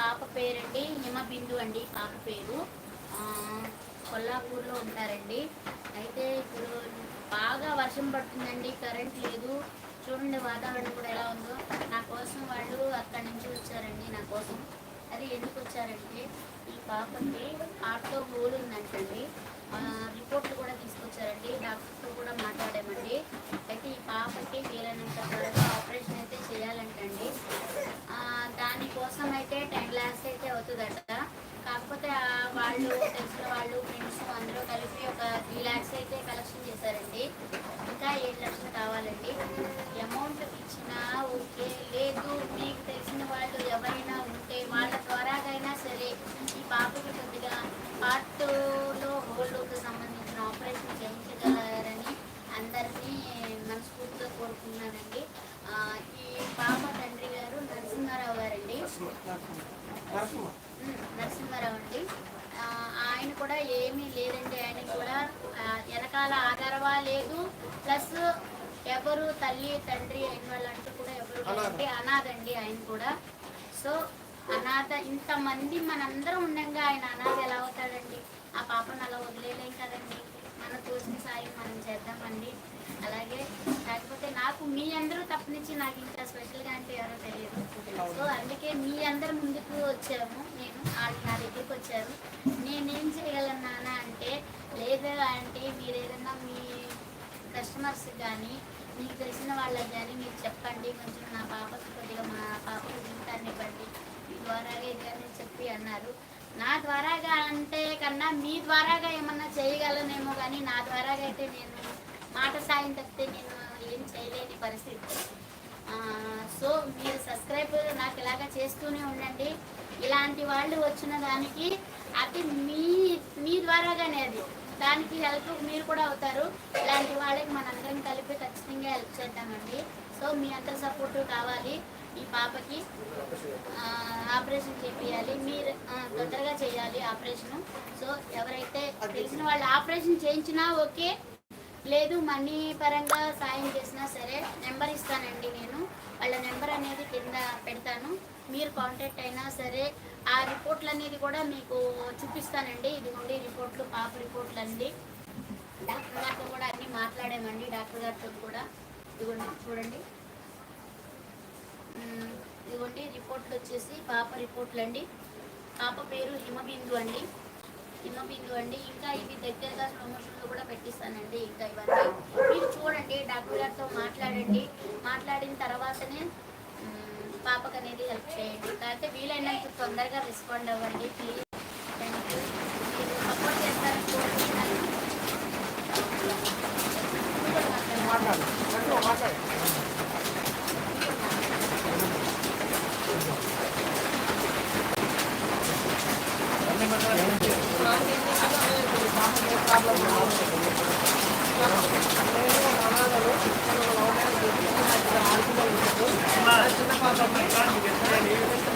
పాప పేరండి హిమబిందు అండి పాప పేరు. కొల్లాపూర్లో ఉంటారండి. అయితే ఇప్పుడు బాగా వర్షం పడుతుందండి కరెంట్ లేదు. చూడండి వాతావరణం కూడా ఎలా ఉందో. నా కోసం వాళ్ళు అక్కడి నుంచి వచ్చారండి నా కోసం. అది ఎందుకు వచ్చారంటే ఈ పాపకి ఆటో హోల్ ఉందంటండి. రిపోర్ట్లు కూడా తీసుకొచ్చారండి. డాక్టర్తో కూడా మాట్లాడామండి. అయితే ఈ పాప వీలైనంత త్వరగా ఆపరేషన్ అయితే చేయాలంటండి ఆ, దానికోసం అయితే టెన్ ల్యాక్స్ అయితే అవుతుందట కాకపోతే ఆ వాళ్ళు తెలిసిన వాళ్ళు ఫ్రెండ్స్ అందరూ కలిపి ఒక త్రీ ల్యాక్స్ అయితే కలెక్షన్ చేశారండి. ఇంకా ఏడు లక్షలు కావాలండి. అమౌంట్ ఇచ్చినా ఓకే లేదు మీకు తెలిసిన వాళ్ళు ఎవరైనా ఉంటే వాళ్ళ ద్వారాగైనా సరే ఈ పాపకి కొద్దిగా పార్ట్ హోల్డ్కి సంబంధించిన ఆపరేషన్ చేయించగలరని అందరినీ మనస్ఫూర్తిగా కోరుకున్నానండి ఆ, ఈ పాప తండ్రి గారు నరసింహారావు గారండి ఉమ్, నరసింహారావు అండి ఆ, ఆయన కూడా ఏమీ లేదండి ఆయన కూడా ఆ, వెనకాల ఆధారవా లేదు ప్లస్ ఎవరు తల్లి తండ్రి అయిన వాళ్ళంటూ కూడా ఎవరు లేదండి అనాథండి ఆయన కూడా. సో అనాథ ఇంతమంది మనందరం ఉండగా ఆయన అనాథ ఎలా అవుతాడండి? ఆ పాపను అలా వదిలేలేం కదండి. మన తోచిన సాయం మనం చేద్దామండి. అలాగే కాకపోతే నాకు మీ అందరూ తప్పనిచ్చి నాకు ఇంకా స్పెషల్గా అంటే ఎవరో తెలియదు. సో అందుకే మీ అందరు ముందుకు వచ్చాము. నేను వాళ్ళు నా దగ్గరికి వచ్చారు నేనేం చేయగలను నాన్న అంటే లేదు అంటే మీరు ఏదైనా మీ కస్టమర్స్ కానీ మీకు తెలిసిన వాళ్ళకి కానీ మీరు చెప్పండి. కొంచెం నా పాపకి కొద్దిగా మా పాపకు జీవితాన్ని బట్టి మీ ద్వారాగా ఇదని చెప్పి అన్నారు. నా ద్వారాగా అంటే కన్నా మీ ద్వారాగా ఏమన్నా చేయగలనేమో కానీ నా ద్వారాగా అయితే నేను మాట సాయం తప్పితే నేను ఏం చేయలేని పరిస్థితి. సో మీరు సబ్స్క్రైబ్ నాకు ఇలాగా చేస్తూనే ఉండండి. ఇలాంటి వాళ్ళు వచ్చిన దానికి అది మీ మీ ద్వారాగానే అది. దానికి హెల్ప్ మీరు కూడా అవుతారు. ఇలాంటి వాళ్ళకి మనందరం కలిపి ఖచ్చితంగా హెల్ప్ చేద్దామండి. సో మీ అందరి సపోర్ట్ కావాలి ఈ పాపకి. ఆపరేషన్ చేపియాలి. మీరు తొందరగా చేయాలి ఆపరేషన్ సో ఎవరైతే తెలిసిన వాళ్ళు ఆపరేషన్ చేయించినా ఓకే. లేదు మనీ పరంగా సాయం చేసినా సరే నెంబర్ ఇస్తానండి నేను. వాళ్ళ నెంబర్ అనేది కింద పెడతాను. మీరు కాంటాక్ట్ అయినా సరే ఆ రిపోర్ట్లు అనేది కూడా మీకు చూపిస్తానండి. ఇదిగోండి రిపోర్ట్లు పాప రిపోర్ట్లు అండి డాక్టర్ గారితో కూడా అన్నీ మాట్లాడామండి. డాక్టర్ గారితో కూడా. ఇదిగోండి చూడండి. ఇదిగోండి రిపోర్ట్లు వచ్చేసి పాప రిపోర్ట్లు అండి పాప పేరు హిమబిందు అండి. హిమబిందు అండి. ఇంకా ఇవి దగ్గరగా ప్రమోషన్లు కూడా పెట్టిస్తానండి. ఇంకా ఇవన్నీ. మీరు చూడండి డాక్టర్ గారితో మాట్లాడండి. మాట్లాడిన తర్వాతనే పాపకు అనేది హెల్ప్ చేయండి. కాకపోతే వీలైనంత తొందరగా రెస్పాండ్ అవ్వండి ప్లీజ్ థ్యాంక్ యూ మీరు సపోర్ట్ చేస్తారని కోరుకుంటున్నాను మాట్లాడు గట్టిగా మాట్లాడు మాట్లాడుతున్నా నాకు చేసి సార్ ఆమె మాట్లాడు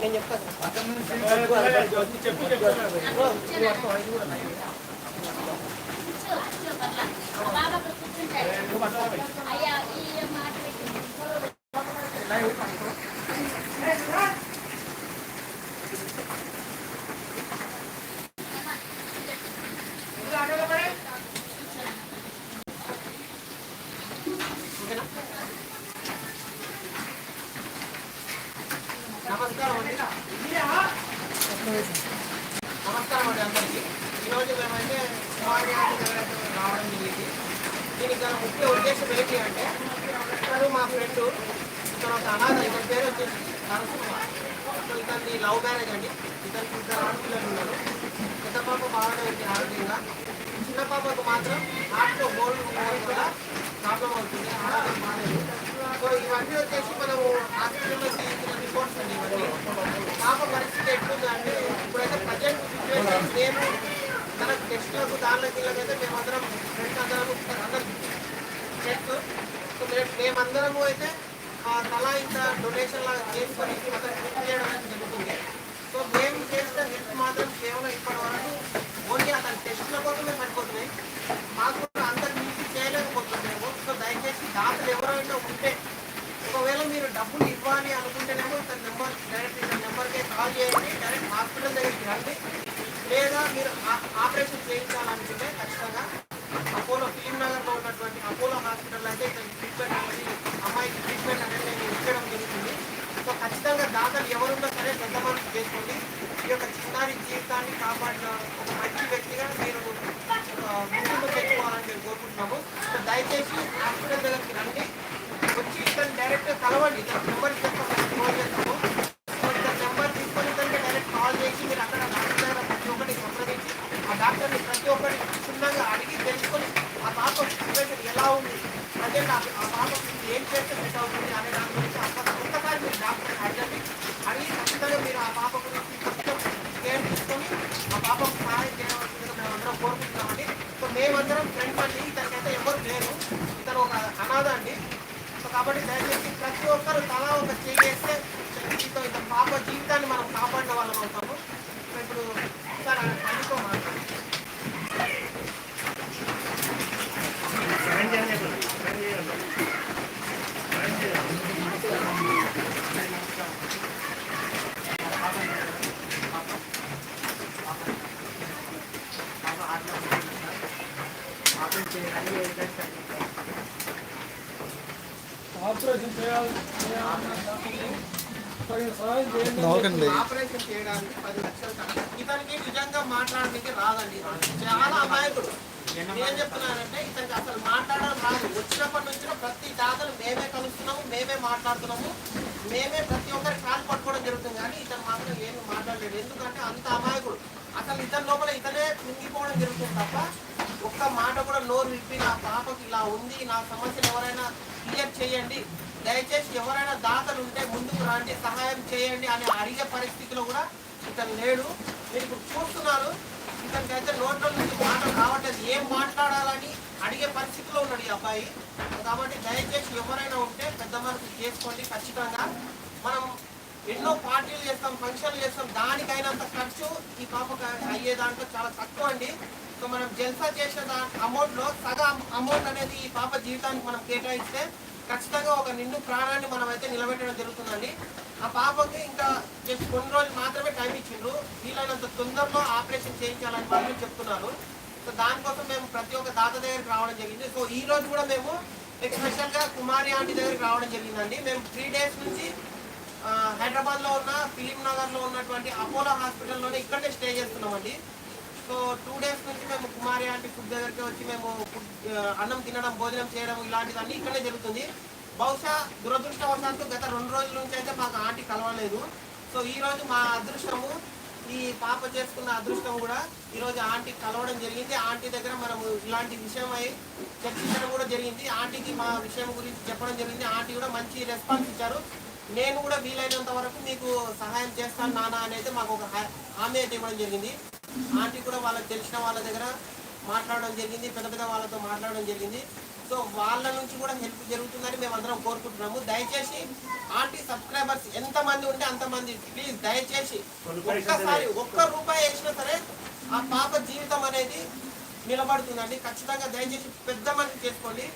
నేను చెప్తాను మాత్రం ఆటలో బోల్ ఉండాలి కూడా ప్రాబ్లం అవుతుంది. ఆటలు మానేది. సో ఇవన్నీ వచ్చేసి మనము హాస్పిటల్లో తీసుకున్న రిపోర్ట్స్ అండి ఇవన్నీ. పాప పరిస్థితి ఎట్లుందంటే ఇప్పుడైతే ప్రజెంట్ సిచ్యువేషన్ మేము మన టెస్ట్లకు దానిలోకి వెళ్ళకైతే మేమందరం ఫ్రెండ్స్ అందరం అందరం చెక్ సో మేము మేమందరము అయితే తలా ఇంత డొనేషన్ లాగా చేసుకొని చేయడం డబ్బులు ఇవ్వాలి అనుకుంటేనేమో ఇతని నెంబర్ డైరెక్ట్ ఇతని నెంబర్కే కాల్ చేయండి డైరెక్ట్ హాస్పిటల్ దగ్గరికి రండి. లేదా మీరు ఆ- ఆపరేషన్ చేయించాలనుకుంటే ఖచ్చితంగా అపోలో ఫిలిం నగర్లో ఉన్నటువంటి అపోలో హాస్పిటల్ అయితే ఇతని ట్రీట్మెంట్ అనేది అమ్మాయికి ట్రీట్మెంట్ అనేది నేను ఇచ్చడం జరుగుతుంది. సో ఖచ్చితంగా దాతలు ఎవరున్నా సరే పెద్ద మనసు చేసుకోండి. ఈ యొక్క చిన్నారి జీవితాన్ని కాపాడిన ఒక మంచి వ్యక్తిగా మీరు ముందుకు తెచ్చుకోవాలని మేము కోరుకుంటున్నాము. సో దయచేసి హాస్పిటల్ దగ్గరికి రండి. డైరెక్ట్ కలవండి. నెంబర్ ఇస్తాము ఫోన్ చేస్తాము. నెంబర్ తీసుకొని ఇతనికి డైరెక్ట్ కాల్ చేసి మీరు అక్కడ డాక్టర్ దగ్గర ప్రతి ఒక్కరిని సంప్రదించి ఆ డాక్టర్ని ప్రతి ఒక్కరిని క్షుణ్ణంగా అడిగి తెలుసుకొని ఆ పాప ఎలా ఉంది అంటే ఆ ఆ పాపకి ఏం చేస్తే సెట్ అవుతుంది అనేది దాని గురించి అంత ఒక్కసారి మీరు డాక్టర్ అడగండి అడిగి ఖచ్చితంగా మీరు ఆ పాప గురించి ఖచ్చితంగా కేర్ తీసుకొని ఆ పాపకు సహాయం చేయవలసిందిగా మేము అందరం కోరుకుంటున్నామండి సో మేమందరం ఫ్రెండ్స్ అండి ఇతనికైతే ఎవరు లేరు ఇతను ఒక అనాథ అండి సో కాబట్టి దయచేసి ప్రతి ఒక్కరు తలా ఒక చేయి వేస్తే పాప జీవితాన్ని మనం కాపాడిన వాళ్ళం అవుతాము. ఇప్పుడు సార్ అందుకో మాట్లాడండి ఆపరేషన్ చేయాలి చేయాలన్న డాక్టర్లు తగిన సహాయం చేయండి ఆపరేషన్ చేయడానికి పది లక్షలు ఇతనికి నిజంగా మాట్లాడడానికి రాదండి. చాలా అమాయకుడు. నేను చెప్తున్నానంటే ఇతనికి అసలు మాట్లాడడం రాదు. వచ్చినప్పటి నుంచి ప్రతి దాతలు మేమే కలుస్తున్నాము మేమే మాట్లాడుతున్నాము. మేమే ప్రతి ఒక్కరి కాలు పట్టుకోవడం జరుగుతుంది. కానీ ఇతను మాత్రం ఏమి మాట్లాడలేదు. ఎందుకంటే అంత అమాయకుడు. అసలు ఇతని లోపల ఇతనే కుంగిపోవడం జరుగుతుంది తప్ప ఒక్క మాట కూడా నోరు విప్పి నా పాపకి ఇలా ఉంది నా సమస్యను ఎవరైనా క్లియర్ చేయండి. దయచేసి ఎవరైనా దాతలు ఉంటే ముందుకు రండి సహాయం చేయండి అని అడిగే పరిస్థితిలో కూడా ఇతను లేడు. మీరు ఇప్పుడు చూస్తున్నారు ఇతనికి అయితే నోట్ల నుంచి మాట రావట్లేదు. ఏం మాట్లాడాలని అడిగే పరిస్థితిలో ఉన్నాడు ఈ అబ్బాయి. కాబట్టి దయచేసి ఎవరైనా ఉంటే పెద్ద మనసు చేసుకోండి ఖచ్చితంగా. మనం ఎన్నో పార్టీలు చేస్తాం ఫంక్షన్లు చేస్తాం దానికైనంత ఖర్చు ఈ పాపకు అయ్యే దాంట్లో చాలా తక్కువ అండి. సో మనం జల్సా చేసిన దా అమౌంట్లో సగం అమౌంట్ అనేది ఈ పాప జీవితానికి మనం కేటాయిస్తే ఖచ్చితంగా ఒక నిండు ప్రాణాన్ని మనం అయితే నిలబెట్టడం జరుగుతుందండి. ఆ పాపకి ఇంకా జస్ట్ కొన్ని రోజులు మాత్రమే టైం ఇచ్చిండ్రు. వీలైనంత తొందరలో ఆపరేషన్ చేయించాలని మాత్రం చెప్తున్నారు. సో దానికోసం మేము ప్రతి ఒక్క దాత దగ్గరికి రావడం జరిగింది. సో ఈ రోజు కూడా మేము స్పెషల్ కుమారి ఆంటీ దగ్గరికి రావడం జరిగిందండి. మేము త్రీ డేస్ నుంచి హైదరాబాద్లో ఉన్న ఫిలిం నగర్లో ఉన్నటువంటి అపోలో హాస్పిటల్లోనే ఇక్కడే స్టే చేస్తున్నామండి. సో టూ డేస్ నుంచి మేము కుమారి ఆంటీ ఫుడ్ దగ్గరికి వచ్చి మేము అన్నం తినడం భోజనం చేయడం ఇలాంటివన్నీ ఇక్కడే జరుగుతుంది. బహుశా దురదృష్టవశాత్తు గత రెండు రోజుల నుంచి అయితే మాకు ఆంటీ కలవలేదు. సో ఈ రోజు మా అదృష్టము ఈ పాప చేసుకున్న అదృష్టం కూడా ఈ రోజు ఆంటీ కలవడం జరిగింది. ఆంటీ దగ్గర మనము ఇలాంటి విషయం అయి చర్చించడం కూడా జరిగింది. ఆంటీకి మా విషయం గురించి చెప్పడం జరిగింది. ఆంటీ కూడా మంచి రెస్పాన్స్ ఇచ్చారు. నేను కూడా వీలైనంత వరకు మీకు సహాయం చేస్తాను నాన్న అనేది మాకు ఒక హామీ అయితే ఇవ్వడం జరిగింది. ఆంటీ కూడా వాళ్ళకి తెలిసిన వాళ్ళ దగ్గర మాట్లాడడం జరిగింది పెద్ద పెద్ద వాళ్ళతో మాట్లాడడం జరిగింది. సో వాళ్ళ నుంచి కూడా హెల్ప్ జరుగుతుందని మేము అందరం కోరుకుంటున్నాము. దయచేసి ఆంటీ సబ్స్క్రైబర్స్ ఎంత మంది ఉంటే అంతమంది ప్లీజ్ దయచేసి ఒక్కసారి ఒక్క రూపాయి వేసినా సరే ఆ పాప జీవితం అనేది నిలబడుతుందండి. ఖచ్చితంగా దయచేసి పెద్ద మనిషి చేసుకోండి.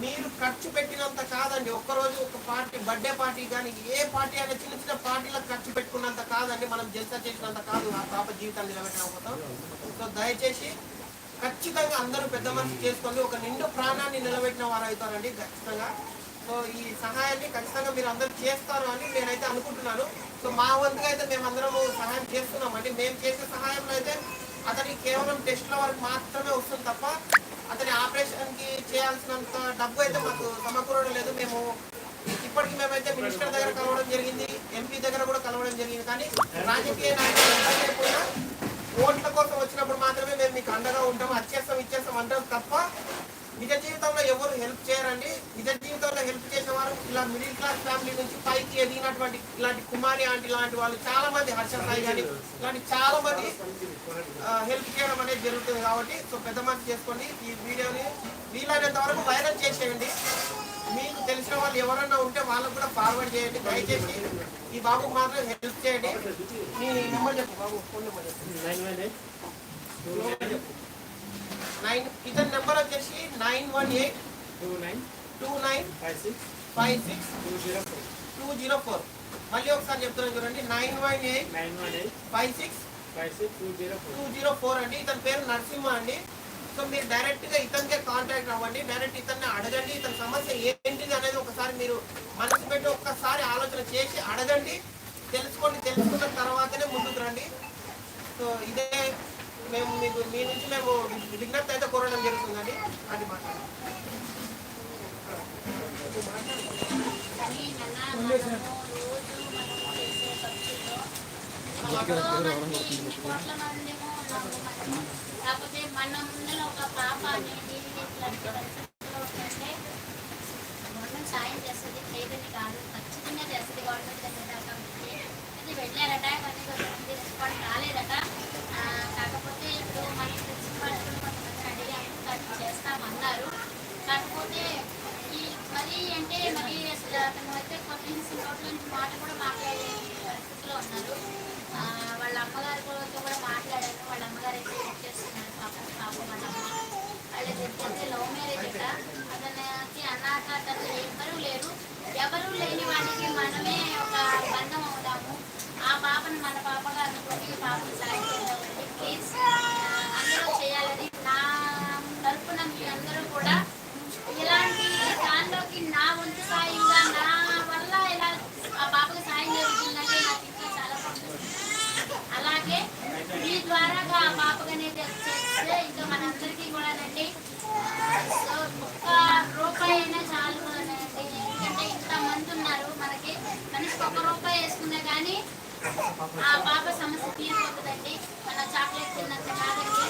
మీరు ఖర్చు పెట్టినంత కాదండి. ఒక్కరోజు ఒక పార్టీ బర్త్డే పార్టీ కానీ ఏ పార్టీ అయినా చిన్న చిన్న పార్టీలకు ఖర్చు పెట్టుకున్నంత కాదండి. మనం జల్సా చేసినంత కాదు. ఆ పాప జీవితాన్ని నిలబెట్టడం సో దయచేసి ఖచ్చితంగా అందరూ పెద్ద మనిషి చేసుకోండి ఒక నిండు ప్రాణాన్ని నిలబెట్టిన వారు అవుతారండి. ఖచ్చితంగా. సో ఈ సహాయాన్ని ఖచ్చితంగా మీరు అందరూ చేస్తారు అని నేనైతే అనుకుంటున్నాను. సో మా వంతుగా అయితే మేము అందరము సహాయం చేస్తున్నామండి. మేము చేసే సహాయంలో అయితే అతనికి కేవలం టెస్ట్ల వరకు మాత్రమే వస్తుంది తప్ప అతని చేయాల్సినంత డబ్బు అయితే మాకు సమకూరడం లేదు. మేము ఇప్పటికి మేమైతే మినిస్టర్ దగ్గర కలవడం జరిగింది ఎంపీ దగ్గర కూడా కలవడం జరిగింది. కానీ రాజకీయ నాయకులు ఓట్ల కోసం వచ్చినప్పుడు మాత్రమే మేము మీకు అండగా ఉంటాం అచ్చేస్తాం ఇచ్చేస్తాం అంటాం తప్ప నిజ జీవితంలో ఎవరు హెల్ప్ చేయరండి. నిజ జీవితంలో హెల్ప్ చేసేవారు ఇలా మిడిల్ క్లాస్ ఫ్యామిలీ నుంచి పైకి ఎదిగినటువంటి ఇలాంటి కుమారి ఆంటీ లాంటి వాళ్ళు చాలా మంది హర్ష సాయి కానీ ఇలాంటి చాలా మంది హెల్ప్ చేయడం అనేది జరుగుతుంది కాబట్టి సో పెద్ద మంది చేసుకోండి. ఈ వీడియోని వీలైనంత వరకు వైరల్ చేసేయండి. మీకు తెలిసిన వాళ్ళు ఎవరన్నా ఉంటే వాళ్ళకు కూడా ఫార్వర్డ్ చేయండి. దయచేసి ఈ బాబుకు మాత్రం హెల్ప్ చేయండి. మీ నెంబర్ చెప్పు. బాబు ఫోన్ నెంబర్ చెప్పు. నైన్ ఇతని నెంబర్ వచ్చేసి nine one eight two nine two nine five six five six two zero four two zero four మళ్ళీ ఒకసారి చెప్తున్నాను చూడండి. Nine one eight nine one eight five six five six two zero four two zero four అండి. ఇతని పేరు నరసింహ అండి. So మీరు డైరెక్ట్గా ఇతనికే కాంటాక్ట్ అవ్వండి. డైరెక్ట్ ఇతన్ని అడగండి. ఇతని సమస్య ఏంటిది అనేది ఒకసారి మీరు మనసు పెట్టి ఒక్కసారి ఆలోచన చేసి అడగండి. తెలుసుకోండి తెలుసుకున్న తర్వాతనే ముందుకు రండి. సో ఇదే మేము మీకు మీ నుంచి మేము విజ్ఞప్తి అయితే కోరడం జరుగుతుందండి. అది మాట్లాడండి కాకపోతే మన ముందర ఒక పాప అనేది గవర్నమెంట్ సాయం చేస్తుంది చేయదని కాదు ఖచ్చితంగా చేస్తుంది గవర్నమెంట్ దగ్గర దాకా. అది వెళ్ళారట కొంతమంది రెస్పాండ్ రాలేదట ఆ, కాకపోతే ఇప్పుడు వాళ్ళు కూడా కొంతమంది అడిగాము చేస్తామన్నారు కాకపోతే ఈ మరి అంటే మరి అసలు అతను అయితే కొన్ని మాట కూడా మాట్లాడే పరిస్థితిలో ఉన్నారు వాళ్ళ అమ్మగారితో కూడా మాట్లాడాను వాళ్ళ అమ్మగారు అయితే హెల్ప్ చేస్తున్నారు? పాపం పాపం వాళ్ళ అమ్మ. వాళ్ళకి అయితే లవ్ మ్యారేజ్ ఇక్కడ అతనికి అన్నాక అతను ఎవ్వరూ లేరు. ఎవరూ లేని వాడికి మనమే ఒక బంధం అవుతాము ఆ పాపను మన పాపగా అనుకోని ఈ పాపను సాయం చేద్దామండి ప్లీజ్ ఆ పాప సమస్య తీరిపోతుందండి. మన చాక్లెట్ తిన్నంత కాదండి.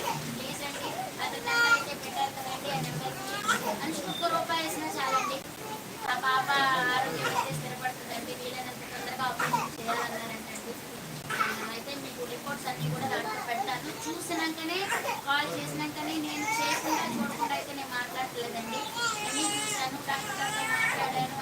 అండి అది అయితే పెట్టారు కదండి నెంబర్కి మనిషికి ఒక్క రూపాయి వేసినా చాలండి. ఆ పాప ఆరోగ్యం అయితే స్థిరపడుతుందండి. వీలైనంత తొందరగా ఆపరేషన్ చేయాలన్నారంటండి. అయితే మీకు రిపోర్ట్స్ అన్ని కూడా దాంట్లో పెడతాను. చూసినాకనే కాల్ చేసినాకనే నేను చేయకుండా చూడకుండా అయితే నేను మాట్లాడలేదండి. అన్నీ చూశాను. డాక్టర్ గారితో మాట్లాడాను.